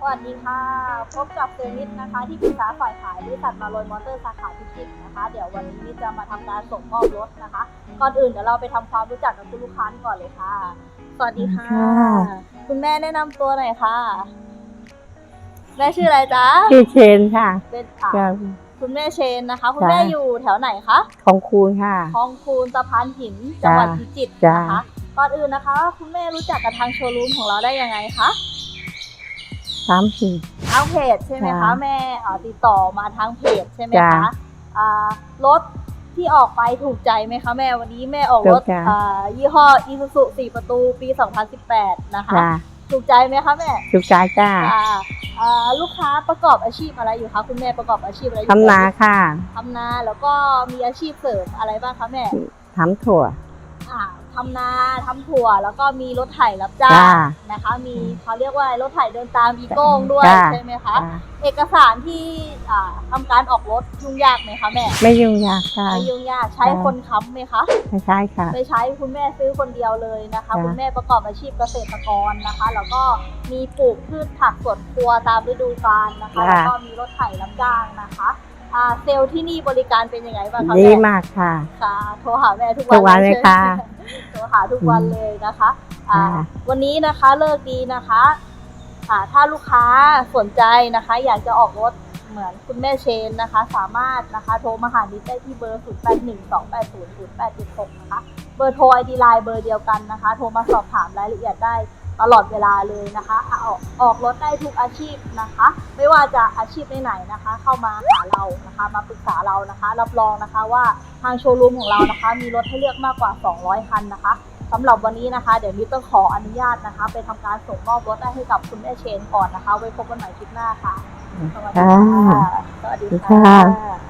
สวัสดีค่ะ พบกับเซอร์นิสนะคะที่ปรึกษาฝ่ายขายบริษัทมาลอยมอเตอร์สาขาพิจิตรนะคะ เดี๋ยววันนี้นิดจะมาทำการส่งมอบรถนะคะ ก่อนอื่นเดี๋ยวเราไปทำความรู้จักกับคุณลูกค้าก่อนเลยค่ะ สวัสดีค่ะค่ะคุณแม่แนะนำตัวหน่อยค่ะ แม่ชื่ออะไรจ๊ะชื่อเชนค่ะเป็นอะจะคุณแม่เชนนะคะ คุณจ้ะแม่อยู่แถวไหนคะของคูณค่ะคลองคูนสะพานหินจังหวัดจ้ะพิจิตรจ้ะนะคะก่อนอื่นนะคะ คุณแม่รู้จักกับทางโชว์รูมของเราได้ยังไงคะ สามสี่ ทางเพจใช่ไหมคะ จ้ะแม่เอ่อติดต่อมาทางเพจใช่ไหมจ้ะคะอ่ารถที่ออกไปถูกใจไหมคะแม่วันนี้แม่ออกรถถูกจ้ะอ่ายี่ห้อ Isuzu 4ประตูปี 2018 นะคะ จ้าถูกใจไหมคะแม่จุกใจจ้าอ่าอ่าลูกค้าประกอบอาชีพอะไรอยู่คะคุณแม่ประกอบอาชีพอะไรอยู่ทำนาค่ะทำนาแล้วก็มีอาชีพเสริมอะไรบ้างคะแม่ทำถั่ว อ่าทำนาทำถั่วแล้วก็มีรถไถรับจ้าจ้างนะคะ มีเขาเรียกว่าอะไรรถไถเดินตามอีโก้งด้วยจ้ะใช่ไหมคะจ้าเอกสารที่อ่าทำการออกรถยุ่งยากไหมคะแม่ไม่ยุ่งยากค่ะ ไม่ยุ่งยากใช้จ้ะคนค้ำไหมคะ ไม่ใช่ค่ะไม่ใช้คุณแม่ซื้อคนเดียวเลยนะคะ จ้ะคุณแม่ประกอบอาชีพเกษตรกรนะคะ แล้วก็มีปลูกพืชผักสวนครัวตามฤดูกาลนะคะแล้วก็มีรถไถรับจ้างนะคะอ่าเซลล์ที่นี่บริการเป็นยังไงบ้างคะดีแม่มากค่ะ ค่ะโทรหาแม่ทุกทุกวันเลยใช่ไหม ค่ะโทรหาทุกวันเลยนะคะอ่าค่ะวันนี้นะคะเลิกดีนะคะอ่าถ้าลูกค้าสนใจนะคะ อยากจะออกรถเหมือนคุณแม่เชนนะคะ สามารถนะคะโทรมาหาดิสได้ที่เบอร์ 0 8 1 2 8 0 0 8 7 6 นะคะ เบอร์โทรไอดีไลน์เบอร์เดียวกันนะคะ โทรมาสอบถามรายละเอียดได้ ตลอดเวลาเลยนะคะ ออกออกรถได้ทุกอาชีพนะคะ ไม่ว่าจะอาชีพไหนๆนะคะ เข้ามาหาเรานะคะ มาปรึกษาเรานะคะ รับรองนะคะว่าทางโชว์รูมของเรานะคะ มีรถให้เลือกมากกว่า 200 คันนะคะสำหรับวันนี้นะคะ เดี๋ยวมิตต้องขออนุญาตนะคะ ไปทำการส่งมอบรถได้ให้กับคุณแม่เชนก่อนนะคะ ไว้พบกันใหม่คลิปหน้าค่ะ สวัสดีค่ะ สวัสดีค่ะ